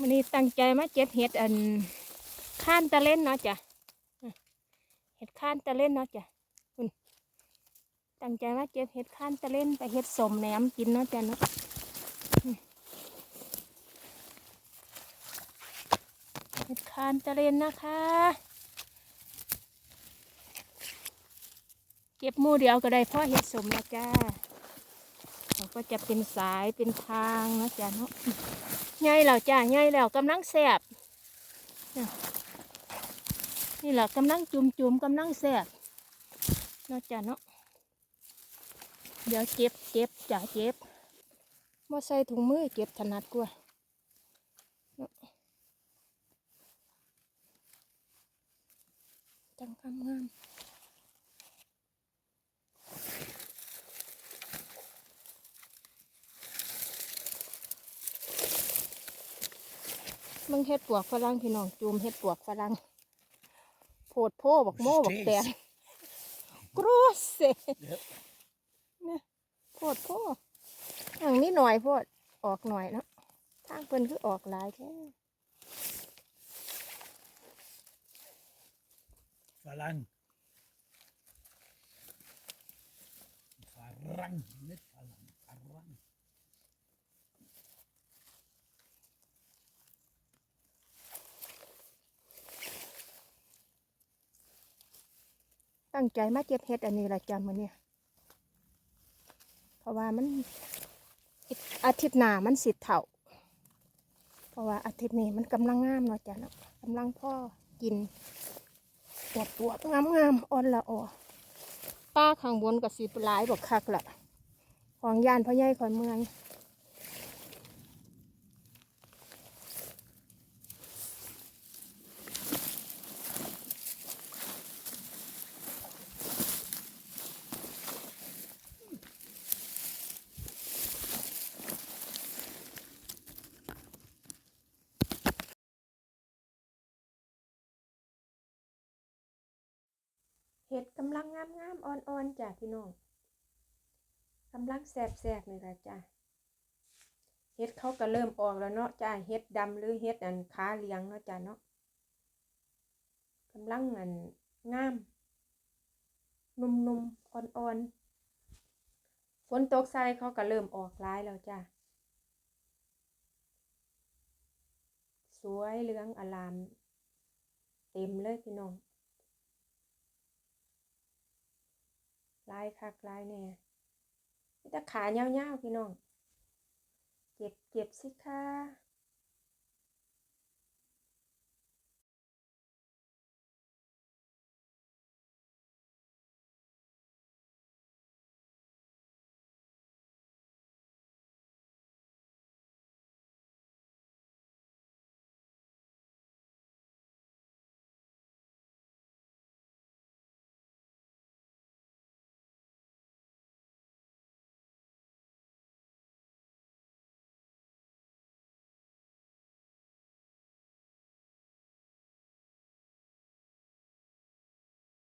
มันนี้ตั้งใจมาเก็บเห็ดอันข้านตะเล่นเนาะจ้ะเห็ดข้านตะเล่นเนาะจ้ะคุณตั้งใจมาเก็บเห็ดข้านตะเล่นไปเห็ดสมแหนมกินเนาะจ้ะเนาะเห็ดข้านตะเล่นนะคะเก็บมู่เดียวก็ได้เพ่อเห็ดสมนะจ้าเขาก็จะเป็นสายเป็นทางนะจ้ะเนาะ ใหญ่แล้วจ้าใหญ่แล้วกำลังแสบนี่แหละกำลังจุ่มจุ่มกำลังแสบเนาะจ้าเนาะเดี๋ยวเจ็บเจ็บจ้าเจ็บมาใส่ถุงมือเก็บถนัดกว่าจังคำงาม มึงเฮ็ดปวกฝรั่งพี่น้องจุ่มเฮ็ดปวกฝรั่งโพดโพบักโม่บักแตงกรูสเซเนี่ยโพดโพอย่างนี้หน่อยโพดออกหน่อยเนาะทางเพิ่นคือออกหลายแท้ Falang. Farang, nicht Falang, Farang. ตั้งใจมาเก็บเฮ็ดอันนี้ละจ้ะมื้อนี้เพราะว่ามันอาทิตย์หน้ามันสิเฒ่า เพราะว่าอาทิตย์นี้มันกำลังงามเนาะจ้ะเนาะกำลังพ่อกินปวดปวงามงามอ่อนละอ่อป้าข้างบนก็สิหลายบอกคักละของยานพ่อใหญ่ขอนเมือง เห็ดกำลังงามงามๆอ่อนๆจ้ะพี่น้องกำลังแสบแสบนี่ละจ้ะเห็ดเขาก็เริ่มออกแล้วเนาะจ้ะเห็ดดำหรือเห็ดอันขาเลี้ยงเนาะจ้ะเนาะกำลังอันงามนุ่มๆอ่อนๆฝนตกใส่เขาก็เริ่มออกร้ายแล้วจ้ะสวยเหลืองอลาม เต็มเลยพี่น้อง ลายคักลายแน่แต่ขายาวๆพี่น้อง เก็บเก็บสิคะ